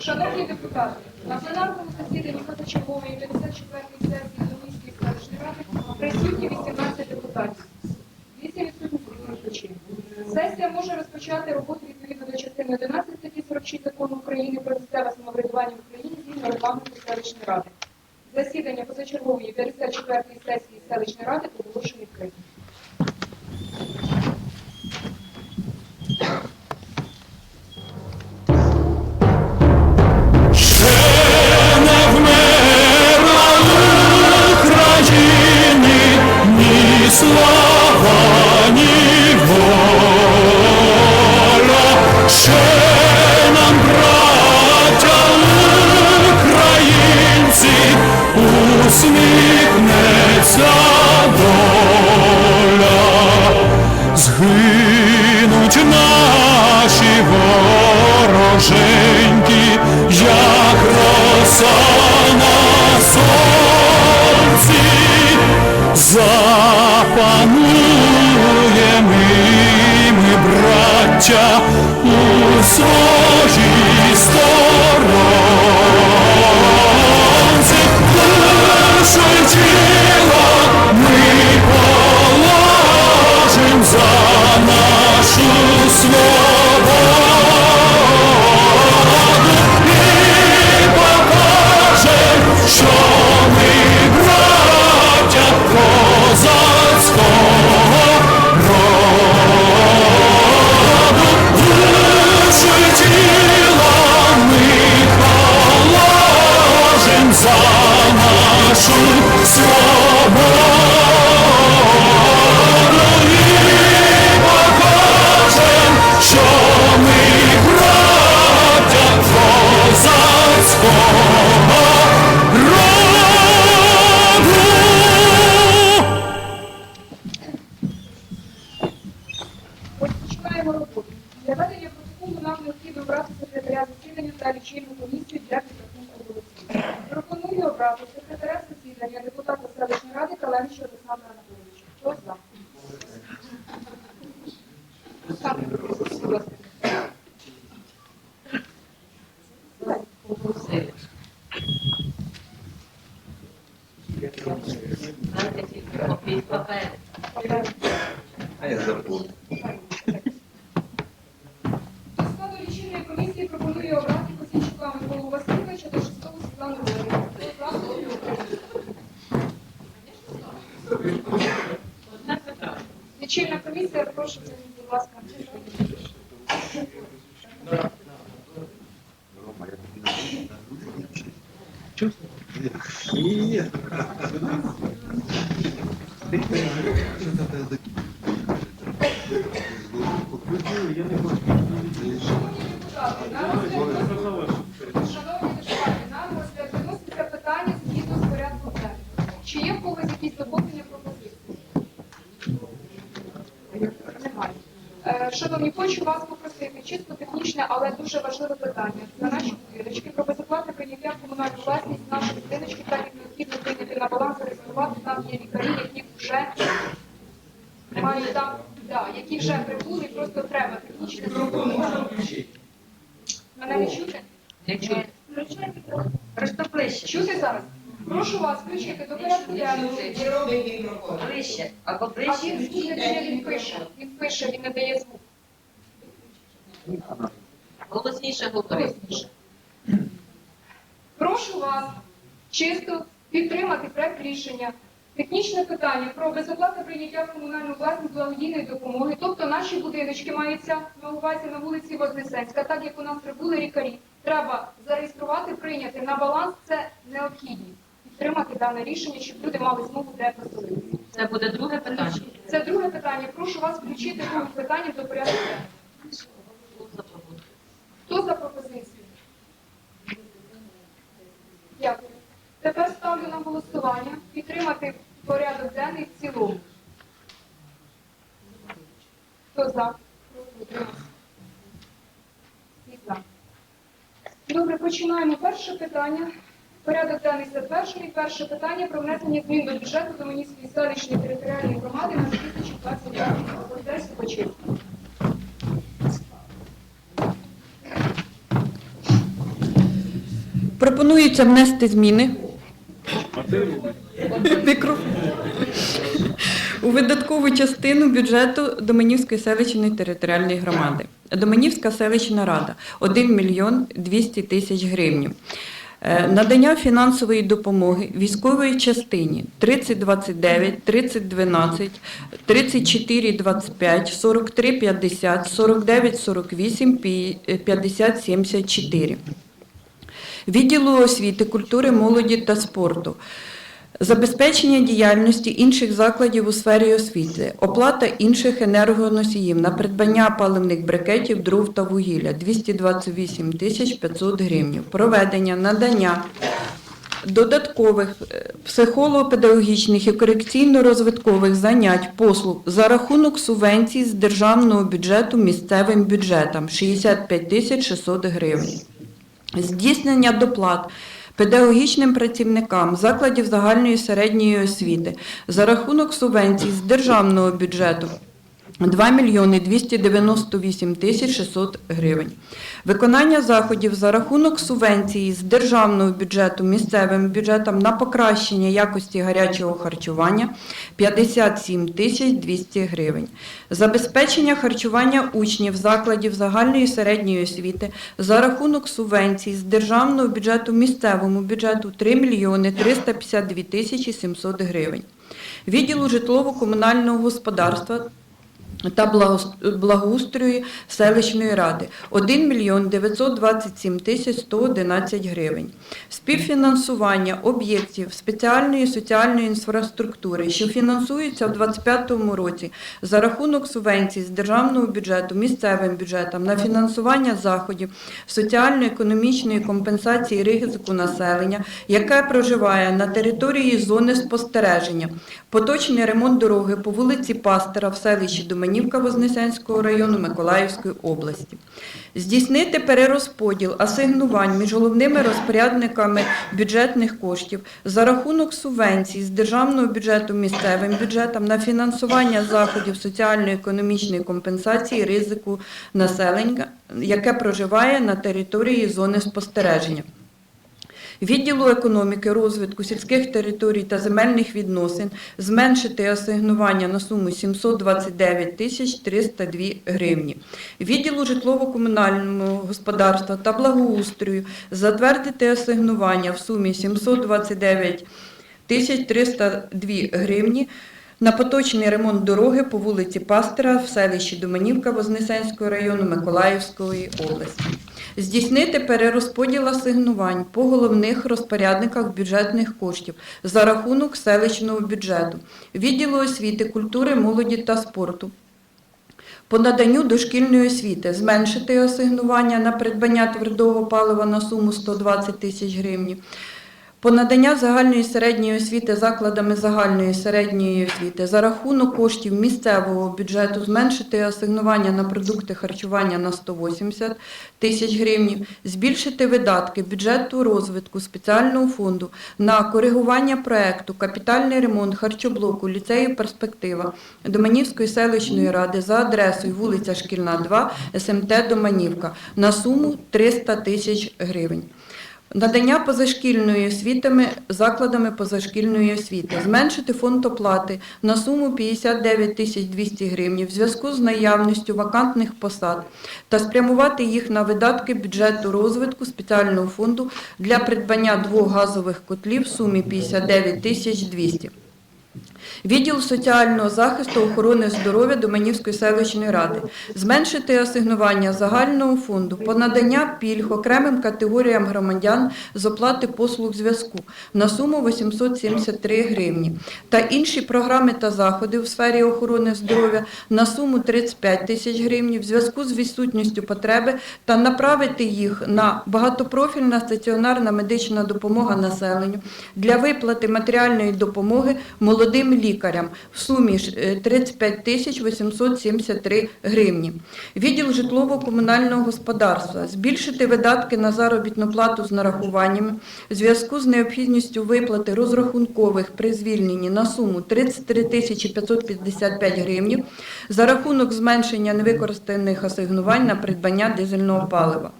Шановні депутати, на пленарному засіданні позачергової 54-ї сесії Домиської селищної ради присутні 18 депутатів. 8 відсутні з. Сесія може розпочати роботу відповідно до частини 11 статті 46 закону України про місцеве самоврядування в Україні згідно регламенту селищної ради. Засідання позачергової 54-ї сесії селищної ради оголошено відкритим. Yeah. Браття, у сожі сторонці. Душу депутата селищної ради Каленича Олександра Анатолійовича. Хто за? А я забув. Washington. Власність наші будиночки, так як необхідно прийняти на баланс, зареєструвати. Там є лікарі, які вже мають там, да, які вже прибули, просто треба технічне зробити. Мене не чути? Не. Просто ближче. Чути зараз? Прошу вас включити до порядку денного. Ближче. Або А ближче. він звук не він пише. Він пише, він не дає звук. Голосніше говори. Прошу вас чисто підтримати проект рішення. Технічне питання про безоплатне прийняття в комунальну власність благодійної допомоги. Тобто наші будиночки маються на увазі на вулиці Вознесенська, так як у нас прибули лікарі. Треба зареєструвати, прийняти на баланс. Це необхідність. Підтримати дане рішення, щоб люди мали змогу де поселитися. Це буде друге питання. Це друге питання. Прошу вас включити друге питання до порядку. Хто за пропозицію? Дякую. Тепер ставлю на голосування підтримати порядок денний в цілому. Хто за? Всі за. Добре, починаємо. Перше питання. Порядок денний затверджений. Перше питання про внесення змін до бюджету Доманівської селищної територіальної громади на 2025 рік. Процес початку. Пропонується внести зміни. У видаткову частину бюджету Доменівської селищної територіальної громади. Доменівська селищна рада 1 мільйон 200 тисяч гривень. Надання фінансової допомоги військової частині 3029, 3012, 3425, 4350, 4948, 5074 відділу освіти, культури, молоді та спорту. Забезпечення діяльності інших закладів у сфері освіти, оплата інших енергоносіїв на придбання паливних брикетів, дров та вугілля 228 тисяч 500 гривень. Проведення, надання додаткових е, психолого-педагогічних і корекційно-розвиткових занять послуг за рахунок субвенцій з державного бюджету місцевим бюджетам 65 тисяч 600 гривень здійснення доплат педагогічним працівникам закладів загальної середньої освіти за рахунок субвенцій з державного бюджету 2 мільйони 298 тисяч 600 гривень. Виконання заходів за рахунок субвенції з державного бюджету місцевим бюджетам на покращення якості гарячого харчування 57 тисяч 200 гривень. Забезпечення харчування учнів закладів загальної середньої освіти за рахунок субвенцій з державного бюджету місцевому бюджету 3 мільйони 352 тисячі 700 гривень. Відділу житлово-комунального господарства та благоустрою селищної ради 1 мільйон 927 тисяч 111 гривень. Співфінансування об'єктів спеціальної соціальної інфраструктури, що фінансуються в 2025 році за рахунок субвенцій з державного бюджету місцевим бюджетам на фінансування заходів соціально-економічної компенсації ризику населення, яке проживає на території зони спостереження, поточний ремонт дороги по вулиці Пастера в селищі Доменівка Вознесенського району Миколаївської області. Здійснити перерозподіл асигнувань між головними розпорядниками бюджетних коштів за рахунок субвенцій з державного бюджету місцевим бюджетам на фінансування заходів соціально-економічної компенсації ризику населення, яке проживає на території зони спостереження. Відділу економіки, розвитку сільських територій та земельних відносин зменшити асигнування на суму 729 тисяч 302 гривні. Відділу житлово-комунального господарства та благоустрою затвердити асигнування в сумі 729 тисяч 302 гривні на поточний ремонт дороги по вулиці Пастера в селищі Доменівка Вознесенського району Миколаївської області. Здійснити перерозподіл асигнувань по головних розпорядниках бюджетних коштів за рахунок селищного бюджету, відділу освіти, культури, молоді та спорту. По наданню дошкільної освіти зменшити асигнування на придбання твердого палива на суму 120 тисяч гривень. По надання загальної середньої освіти закладами загальної середньої освіти за рахунок коштів місцевого бюджету зменшити асигнування на продукти харчування на 180 тисяч гривень, збільшити видатки бюджету розвитку спеціального фонду на коригування проекту капітальний ремонт харчоблоку ліцею Перспектива Доманівської селищної ради за адресою вулиця Шкільна, 2, СМТ Доманівка на суму 300 тисяч гривень. Надання позашкільної освітами закладами позашкільної освіти. Зменшити фонд оплати на суму 59 тисяч 200 гривень в зв'язку з наявністю вакантних посад та спрямувати їх на видатки бюджету розвитку спеціального фонду для придбання двох газових котлів в сумі 59 тисяч 200. Відділ соціального захисту охорони здоров'я Доменівської селищної ради. Зменшити асигнування загального фонду по надання пільг окремим категоріям громадян з оплати послуг зв'язку на суму 873 гривні та інші програми та заходи в сфері охорони здоров'я на суму 35 тисяч гривень в зв'язку з відсутністю потреби та направити їх на багатопрофільна стаціонарна медична допомога населенню для виплати матеріальної допомоги молодим лікарям в сумі е, 35 тисяч 873 гривні. Відділ житлово-комунального господарства збільшити видатки на заробітну плату з нарахуваннями в зв'язку з необхідністю виплати розрахункових при звільненні на суму 33 тисячі 555 гривень за рахунок зменшення невикористаних асигнувань на придбання дизельного палива.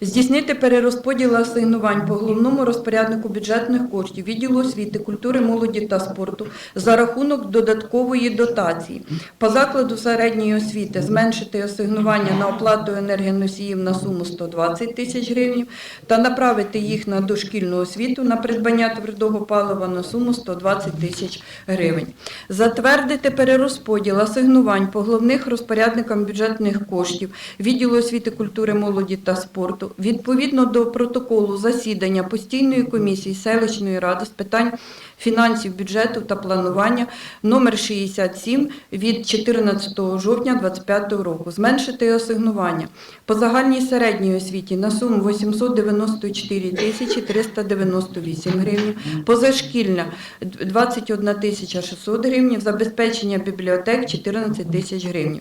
Здійснити перерозподіл асигнувань по головному розпоряднику бюджетних коштів відділу освіти, культури, молоді та спорту за рахунок додаткової дотації. По закладу середньої освіти зменшити асигнування на оплату енергоносіїв на суму 120 тисяч гривень та направити їх на дошкільну освіту на придбання твердого палива на суму 120 тисяч гривень. Затвердити перерозподіл асигнувань по головних розпорядникам бюджетних коштів відділу освіти, культури, молоді та спорту відповідно до протоколу засідання постійної комісії селищної ради з питань фінансів, бюджету та планування номер 67 від 14 жовтня 2025 року. Зменшити асигнування по загальній середній освіті на суму 894 тисячі 398 гривень, позашкільна 21 тисяча 600 гривень, забезпечення бібліотек 14 тисяч гривень.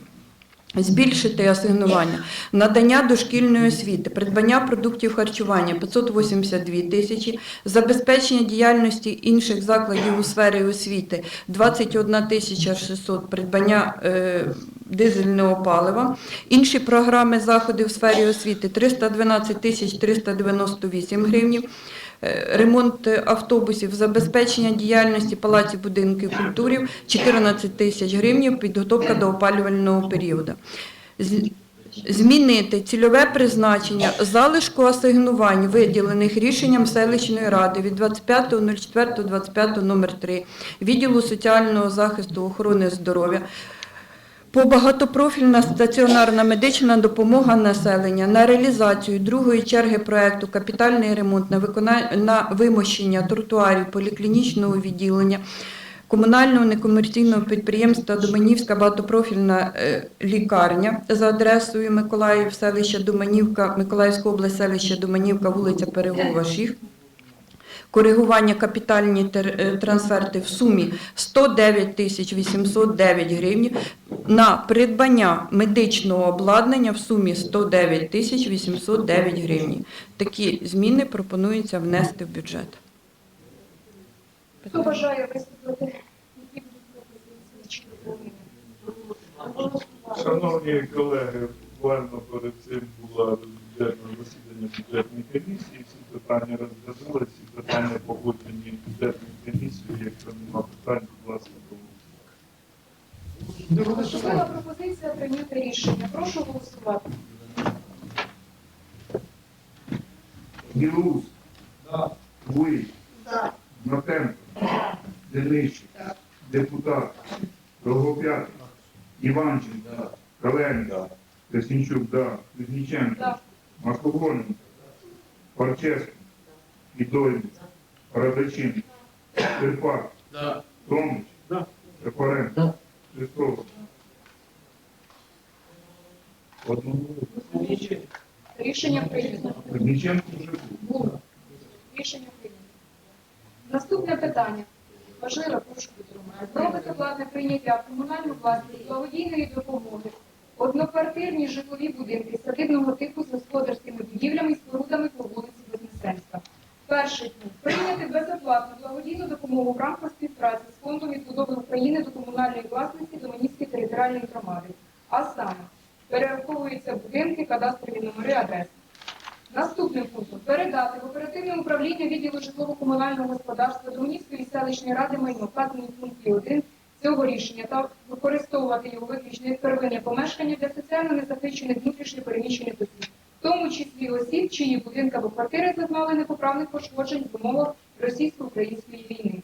Збільшити асигнування, надання дошкільної освіти, придбання продуктів харчування. 582 тисячі, забезпечення діяльності інших закладів у сфері освіти. 21 тисяча 600, придбання е, дизельного палива, інші програми заходи в сфері освіти. 312 тисяч 398 гривень, Е, ремонт автобусів, забезпечення діяльності палаців будинків культури 14 тисяч гривень, підготовка до опалювального періоду. Змінити цільове призначення залишку асигнувань, виділених рішенням селищної ради від 25.04.25 номер 3 відділу соціального захисту охорони здоров'я по багатопрофільна стаціонарна медична допомога населення на реалізацію другої черги проекту капітальний ремонт на виконання на вимощення тротуарів поліклінічного відділення комунального некомерційного підприємства Доманівська багатопрофільна е, лікарня за адресою Миколаїв, селище Доманівка, Миколаївська область, селище Доманівка, вулиця Перегова, 6 коригування капітальні е, трансферти в сумі 109 тисяч 809 гривень на придбання медичного обладнання в сумі 109 тисяч 809 гривень. Такі зміни пропонується внести в бюджет. Хто бажає доповнення? Шановні колеги, буквально перед цим була бюджетне засідання бюджетної комісії, питання розглянули, всі питання погоджені бюджетною комісією. Якщо нема питань, будь ласка. Поступила пропозиція прийняти рішення. Прошу голосувати. Білус. Вуй. Матенко. Денищик. Депутат. Довгоп'ятий. Іванченко. Каленко. Косінчук, да. Кузніченко. Да. Макогоненко. Парчевський. Підойник. Радачин. Терпак. Томич. Шапаренко. Шестов. Одного. Рішення прийнято. Кузніченко вже був. Рішення прийнято. Наступне питання. Важливо, прошу підтримати. Про безоплатне прийняття в комунальну власність благодійної допомоги. Одноквартирні житлові будинки садибного типу з господарськими будівлями і спорудами по вулиці Вознесенська. Перший пункт. Прийняти безоплатну благодійну допомогу в рамках співпраці з Фондом відбудови України до комунальної власності Доманівської територіальної громади. А саме, перераховуються будинки, кадастрові номери, адреси. Наступним пунктом передати в оперативне управління відділу житлово-комунального господарства Доманівської селищної ради майно вказані в пункті 1 цього рішення та використовувати його виключно як первинне помешкання для соціально незахищених внутрішньо переміщених осіб, тому числі осіб, чиї будинки або квартири зазнали непоправних пошкоджень в умовах російсько-української війни.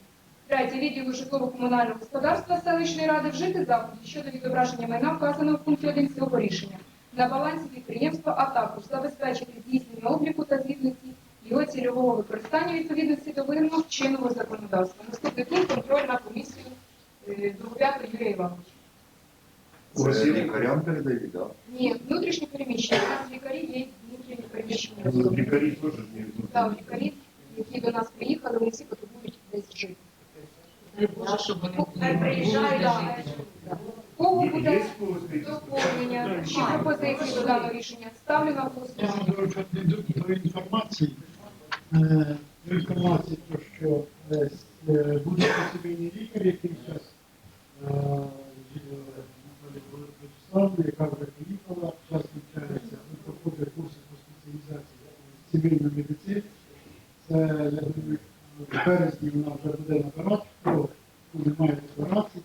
Третє відділу житлово-комунального господарства селищної ради вжити заходів щодо відображення майна вказаного в пункті 1 цього рішення на балансі підприємства, а також забезпечити здійснення обліку та звітності його цільового використання відповідності до вимог чинного законодавства. Наступний пункт контроль на комісію е, Довгоп'ятого Юрія Івановича. У є лікарям передають, так? Ні, внутрішні переміщення. У нас лікарі є внутрішні переміщення. Лікарі теж є. Так, лікарі, які до нас приїхали, вони всі потребують десь жити. Боже, щоб вони приїжджають, да. Кого Є буде когось такі? доповнення чи пропозиції до даного рішення? Ставлю на Я голосування. хочу до інформації. Е, До інформації, то, що е, с- е, зараз Владиславна, яка вже приїхала, зараз навчається, проходить курси по спеціалізації цивільну медицину. Це, я думаю, в березні вона вже буде набирати, хто немає декларації.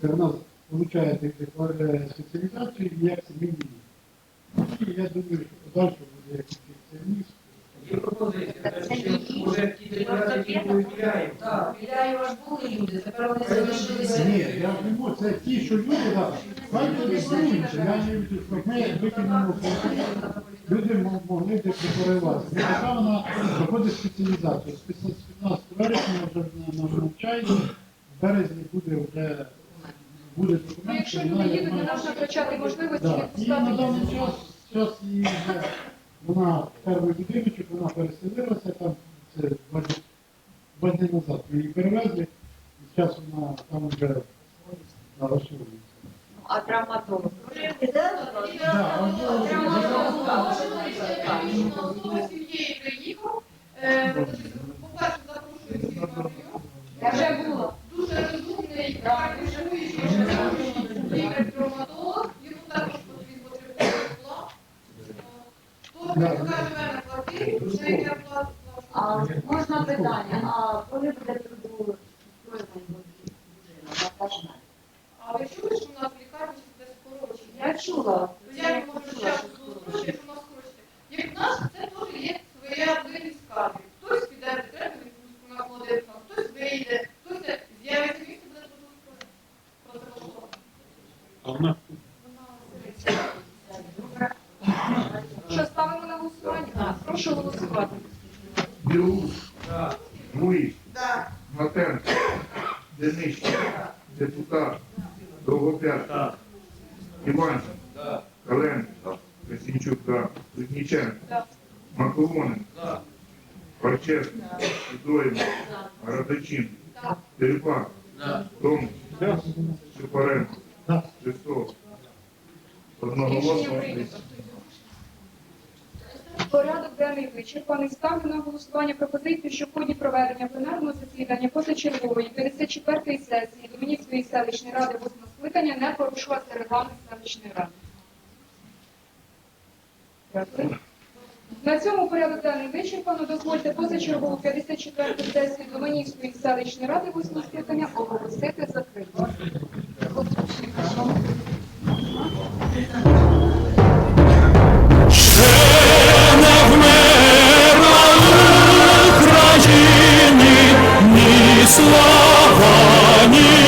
Це вона отримує спеціалізацію і як цивільний. І я думаю, що подальше буде як спеціаліст. Є пропозиція, що ті декларації, які перевіряємо. Так, біля ж були люди, тепер вони залишилися. Ні, я не можу, це ті, що люди, так, хай я не вірю, щоб ми викинемо фото, люди м- могли б. Ну, вона проходить спеціалізацію. З 15 вересня вже на- на навчанні, в березні буде вже буде Ну, документ, якщо що люди їдуть, не можна втрачати можливості Да. І на відпускати. даний час, час її вже, вона перший будиночок, вона переселилася, там це два дні- два дні назад ми її перевезли, і зараз вона там вже налаштовується. А травматолог? Хто сім'єю приїхав, по-перше, запрошую. Я вже була. Дуже розумний, практикуючий, лікар-травматолог, йому також потрібно тривога. Хто живе на квартирі, вже йде плату. А можна питання, а коли буде трудовий дружина? А ви чули, що у нас в лікарні буде скорочення? Я чула. То як ми можемо зараз зрозуміти, що у нас скорочення? Як в нас це теж є своя близькість кадрів. Хтось піде в декрет, відпустку на молодих, хтось вийде, хтось з'явиться місце буде трудоустроєння. А вона Що ставимо на голосування? Прошу голосувати. Білоус, Гуй, Матенко, Денищик, депутат, Довгопят, Іванчик, Каленко, Косінчук, да. Кузніченко, Да. Маколонин, Парчевський, Сидорин, Радачин, Так. Терепак, Том, Шипаренко, Да. Шестов. Одноголосно. Порядок денний вичерпаний. Ставлю на голосування пропозицію, що в ході проведення пленарного засідання позачергової 54-ї сесії Домінівської селищної ради 8 скликання не порушувати регламент селищної ради. Дякую. На цьому порядок денний вичерпано. Дозвольте позачергову 54-ту сесію Доманівської селищної ради 8 скликання оголосити закритою. Ще не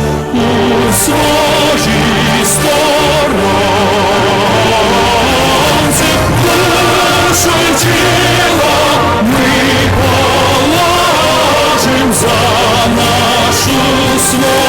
small